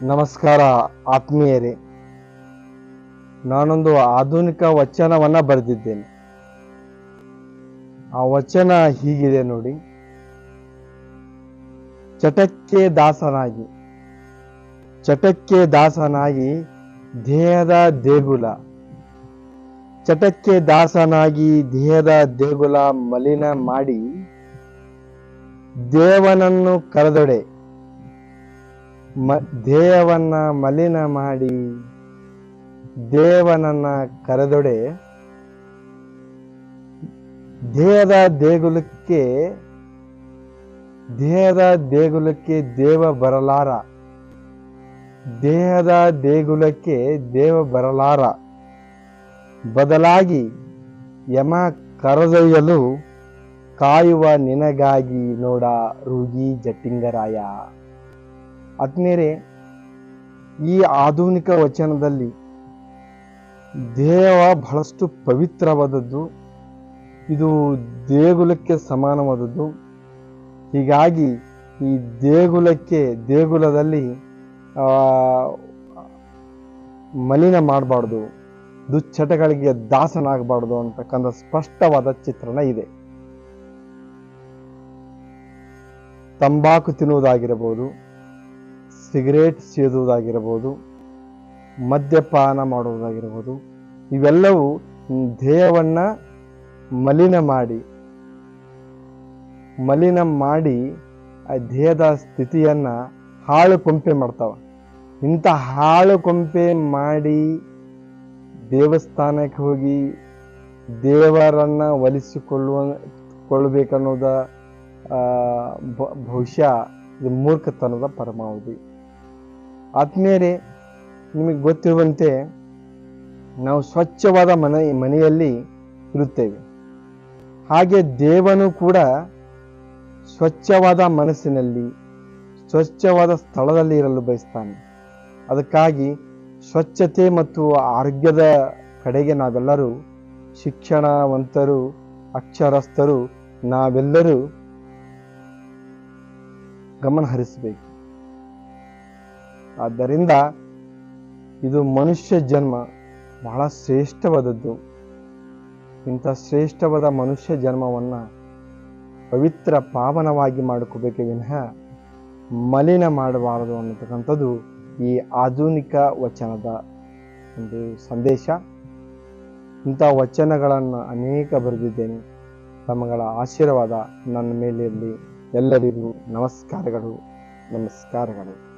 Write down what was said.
ನಮಸ್ಕಾರ, ಆತ್ಮೀಯರೇ. ನಾನೊಂದು ಆಧುನಿಕ ವಚನವನ್ನ ಬರೆದಿದ್ದೇನೆ. ಆ ವಚನ ಹೀಗಿದೆ ನೋಡಿ. ಚಟಕ್ಕೆ ದಾಸನಾಗಿ ಚಟಕ್ಕೆ ದಾಸನಾಗಿ ದೇಹದ ದೇಗುಲ, ಚಟಕ್ಕೆ ದಾಸನಾಗಿ ದೇಹದ ದೇಗುಲ ಮಲಿನ ಮಾಡಿ ದೇವನನ್ನು ಕರೆದೊಡೆ. ಮ ದೇಹವನ್ನು ಮಲಿನ ಮಾಡಿ ದೇವನನ್ನ ಕರೆದೊಡೆ ದೇಹದ ದೇಗುಲಕ್ಕೆ ದೇಹದ ದೇಗುಲಕ್ಕೆ ದೇವ ಬರಲಾರ. ದೇಹದ ದೇಗುಲಕ್ಕೆ ದೇವ ಬರಲಾರ. ಬದಲಾಗಿ ಯಮ ಕರೆದೊಯ್ಯಲು ಕಾಯುವ ನಿನಗಾಗಿ ನೋಡ ರೂಗಿ ಜಟ್ಟಿಂಗರಾಯ. ಆತ್ಮೀಯರೇ ಈ ಆಧುನಿಕ ವಚನದಲ್ಲಿ ದೇವ ಬಹಳಷ್ಟು ಪವಿತ್ರವಾದದ್ದು. ಇದು ದೇಗುಲಕ್ಕೆ ಸಮಾನವಾದದ್ದು. ಹೀಗಾಗಿ ಈ ದೇಗುಲಕ್ಕೆ, ದೇಗುಲದಲ್ಲಿ ಮಲಿನ ಮಾಡಬಾರ್ದು, ದುಶ್ಚಟಗಳಿಗೆ ದಾಸನಾಗಬಾರ್ದು ಅಂತಕ್ಕಂಥ ಸ್ಪಷ್ಟವಾದ ಚಿತ್ರಣ ಇದೆ. ತಂಬಾಕು ತಿನ್ನುವುದಾಗಿರಬಹುದು ಸಿಗರೇಟ್ ಸೇದುವುದಾಗಿರಬಹುದು ಮದ್ಯಪಾನ ಮಾಡುವುದಾಗಿರ್ಬೋದು, ಇವೆಲ್ಲವೂ ಧ್ಯೇಯವನ್ನು ಮಲಿನ ಮಾಡಿ ಮಲಿನ ಮಾಡಿ ಆ ದೇಹದ ಸ್ಥಿತಿಯನ್ನು ಹಾಳು ಕೊಂಪೆ ಮಾಡ್ತಾವೆ. ಇಂಥ ಹಾಳು ಕೊಂಪೆ ಮಾಡಿ ದೇವಸ್ಥಾನಕ್ಕೆ ಹೋಗಿ ದೇವರನ್ನು ಒಲಿಸಿಕೊಳ್ಳುವ ಕೊಳ್ಳಬೇಕನ್ನೋದ ಬಹುಶಃ ಇದು ಮೂರ್ಖತನದ ಪರಮಾವಧಿ. ಆತ್ಮೀಯರೇ ನಿಮಗೆ ಗೊತ್ತಿರುವಂತೆ ನಾವು ಸ್ವಚ್ಛವಾದ ಮನೆ, ಮನೆಯಲ್ಲಿ ಇರುತ್ತೇವೆ. ಹಾಗೆ ದೇವನು ಕೂಡ ಸ್ವಚ್ಛವಾದ ಮನಸ್ಸಿನಲ್ಲಿ, ಸ್ವಚ್ಛವಾದ ಸ್ಥಳದಲ್ಲಿ ಇರಲು ಬಯಸ್ತಾನೆ. ಅದಕ್ಕಾಗಿ ಸ್ವಚ್ಛತೆ ಮತ್ತು ಆರೋಗ್ಯದ ಕಡೆಗೆ ನಾವೆಲ್ಲರೂ ಶಿಕ್ಷಣವಂತರು, ಅಕ್ಷರಸ್ಥರು, ನಾವೆಲ್ಲರೂ ಗಮನ ಹರಿಸಬೇಕು. ಆದ್ದರಿಂದ ಇದು ಮನುಷ್ಯ ಜನ್ಮ ಬಹಳ ಶ್ರೇಷ್ಠವಾದದ್ದು. ಇಂಥ ಶ್ರೇಷ್ಠವಾದ ಮನುಷ್ಯ ಜನ್ಮವನ್ನು ಪವಿತ್ರ ಪಾವನವಾಗಿ ಮಾಡಿಕೋಬೇಕೇ ವಿನಃ ಮಲಿನ ಮಾಡಬಾರದು ಅನ್ನತಕ್ಕಂಥದ್ದು ಈ ಆಧುನಿಕ ವಚನದ ಒಂದು ಸಂದೇಶ. ಇಂಥ ವಚನಗಳನ್ನು ಅನೇಕ ಬರೆದಿದ್ದೇನೆ. ತಮ್ಮಗಳ ಆಶೀರ್ವಾದ ನನ್ನ ಮೇಲಿರಲಿ. ಎಲ್ಲರಿಗೂ ನಮಸ್ಕಾರಗಳು. ನಮಸ್ಕಾರಗಳು.